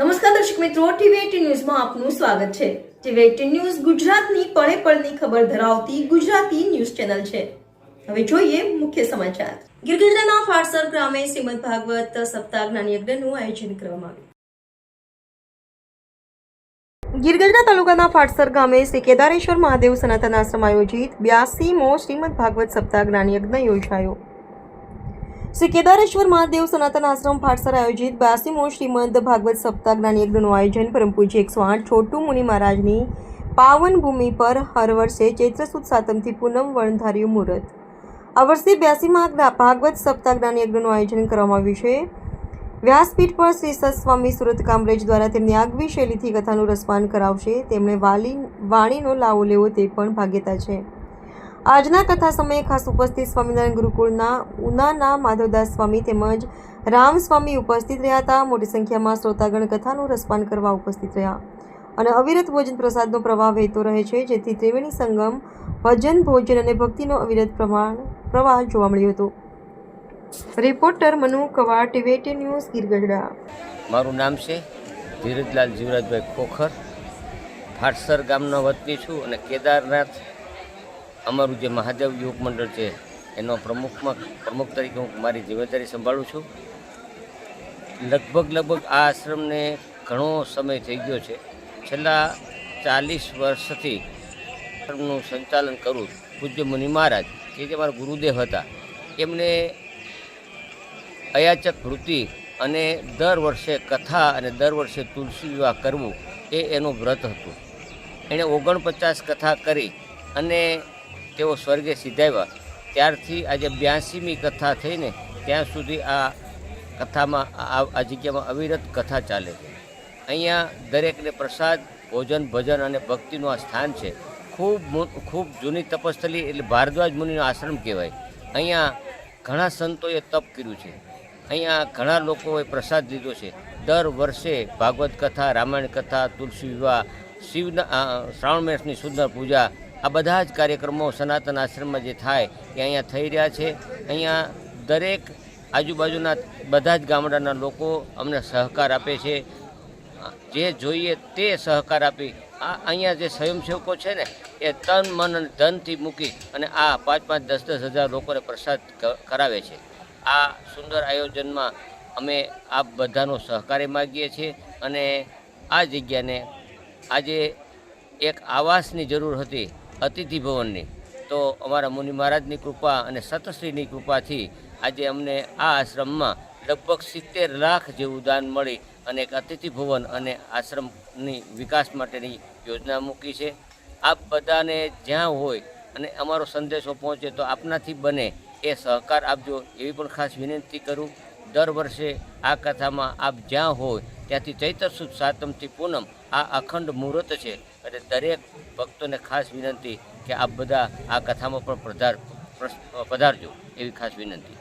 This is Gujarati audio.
નમસ્કાર દર્શક મિત્રો, ટીવી ન્યૂઝમાં આપનું સ્વાગત છે. ટીવી ન્યૂઝ ગુજરાતની પળે પળની ખબર ધરાવતી ગુજરાતી ન્યૂઝ ચેનલ છે. હવે જોઈએ મુખ્ય સમાચાર. ગિરગિરડાના ફારસર ગ્રામે શ્રીમદ ભાગવત સપ્તાહ જ્ઞાન યજ્ઞનું આયોજન કરવામાં આવ્યું. ગીરગઢના તાલુકાના ફાટસર ગામે શ્રી કેદારેશ્વર મહાદેવ સનાતન આશ્રમ આયોજિત બ્યાસીમો શ્રીમદ ભાગવત સપ્તાહ જ્ઞાન યજ્ઞ યોજાયો. શ્રી કેદારેશ્વર મહાદેવ સનાતન આશ્રમ ફાટસર આયોજિત બ્યાસીમો શ્રીમદ ભાગવત સપ્તાહ જ્ઞાન યજ્ઞનું આયોજન પરમ પૂજ્ય એકસો આઠ છોટુ મુનિ મહારાજની પાવન ભૂમિ પર હર વર્ષે ચૈત્ર સુદ સાતમથી પૂનમ વણધાર્યું મુહૂર્ત. આ વર્ષે બ્યાસીમાં ભાગવત સપ્તાહ જ્ઞાન યજ્ઞનું આયોજન કરવામાં આવ્યું છે. વ્યાસપીઠ પર શ્રી સત્સ્વામી સુરત કામરેજ દ્વારા તેમની આગવી શૈલીથી કથાનું રસપાન કરાવશે. તેમણે વાલી, વાણીનો લાવો લેવો તે પણ ભાગ્યતા છે. આજના કથા સમયે ખાસ ઉપસ્થિત સ્વામિનારાયણ ગુરુકુળના ઉનાના માધવદાસ સ્વામી તેમજ રામ સ્વામી ઉપસ્થિત રહ્યા હતા. મોટી સંખ્યામાં શ્રોતાગણ કથાનું રસપાન કરવા ઉપસ્થિત રહ્યા. અને અવિરત ભોજન પ્રસાદનો પ્રવાહ વહેતો રહે છે, જેથી ત્રિવેણી સંગમ ભજન, ભોજન અને ભક્તિનો અવિરત પ્રમાણ, પ્રવાહ જોવા મળ્યો હતો. રિપોર્ટર મનુ કવાડ ટીવેટી ન્યૂઝ ગીરગઢડા. મારું નામ છે ધીરજલાલ જીવરાજભાઈ ખોખર. ફાટસર ગામનો વતની છું અને કેદારનાથ અમારું જે મહાદેવ યુવક મંડળ છે, એનો પ્રમુખમાં, પ્રમુખ તરીકે હું મારી જવાબદારી સંભાળું છું. લગભગ લગભગ આ આશ્રમને ઘણો સમય થઈ ગયો છે. છેલ્લા ચાલીસ વર્ષથી આશ્રમનું સંચાલન કરું પૂજ્ય મુનિ મહારાજ, કે જે મારા ગુરુદેવ હતા, એમને અયાચક વૃત્તિ અને દર વર્ષે કથા અને દર વર્ષે તુલસી વિવાહ કરવું એ એનું વ્રત હતું. એણે ઓગણપચાસ કથા કરી અને તેઓ સ્વર્ગે સિધાવ્યા. ત્યારથી આજે બ્યાસીમી કથા થઈને ત્યાં સુધી આ કથામાં, આ જગ્યામાં અવિરત કથા ચાલે છે. અહીંયા દરેકને પ્રસાદ, ભોજન, ભજન અને ભક્તિનું આ સ્થાન છે. ખૂબ ખૂબ જૂની તપસ્થલી એટલે ભારદ્વાજ મુનિનો આશ્રમ કહેવાય. અહીંયા ઘણા સંતોએ તપ કર્યું છે. અહીંયા ઘણા લોકોએ પ્રસાદ લીધો છે. દર વર્ષે ભાગવત કથા, રામાયણ કથા, તુલસી વિવાહ, શિવના શ્રાવણ માસની સુંદર પૂજા આ બધા જ કાર્યક્રમો સનાતન આશ્રમમાં જે થાય એ અહીંયા થઈ રહ્યા છે. અહીંયા દરેક આજુબાજુના બધા જ ગામડાના લોકો અમને સહકાર આપે છે. જે જોઈએ તે સહકાર આપી આ અહીંયા જે સ્વયંસેવકો છે ને, એ તન, મન અને ધનથી મૂકી અને આ પાંચ પાંચ દસ દસ હજાર લોકોને પ્રસાદ કરાવે છે. આ સુંદર આયોજનમાં અમે આપ બધાનો સહકારી માગીએ છીએ અને આ જગ્યાને આજે એક આવાસની જરૂર હતી. અતિથિ ભવનની. તો અમારા મુનિ મહારાજની કૃપા અને સતશ્રીની કૃપાથી આજે અમને આ આશ્રમમાં લગભગ સિત્તેર લાખ જેવું દાન મળી અને એક અતિથિ ભવન અને આશ્રમની વિકાસ માટેની યોજના મૂકી છે. આપ બધાને જ્યાં હોય અને અમારો સંદેશો પહોંચે તો આપનાથી બને એ સહકાર આપજો એવી પણ ખાસ વિનંતી કરું. દર વર્ષે આ કથામાં આપ જ્યાં હોય ત્યાંથી ચૈત્ર સુદ સાતમથી પૂનમ આ અખંડ મુહૂર્ત છે. અને દરેક ભક્તોને ખાસ વિનંતી કે આપ બધા આ કથામાં પણ પધાર પધારજો એવી ખાસ વિનંતી.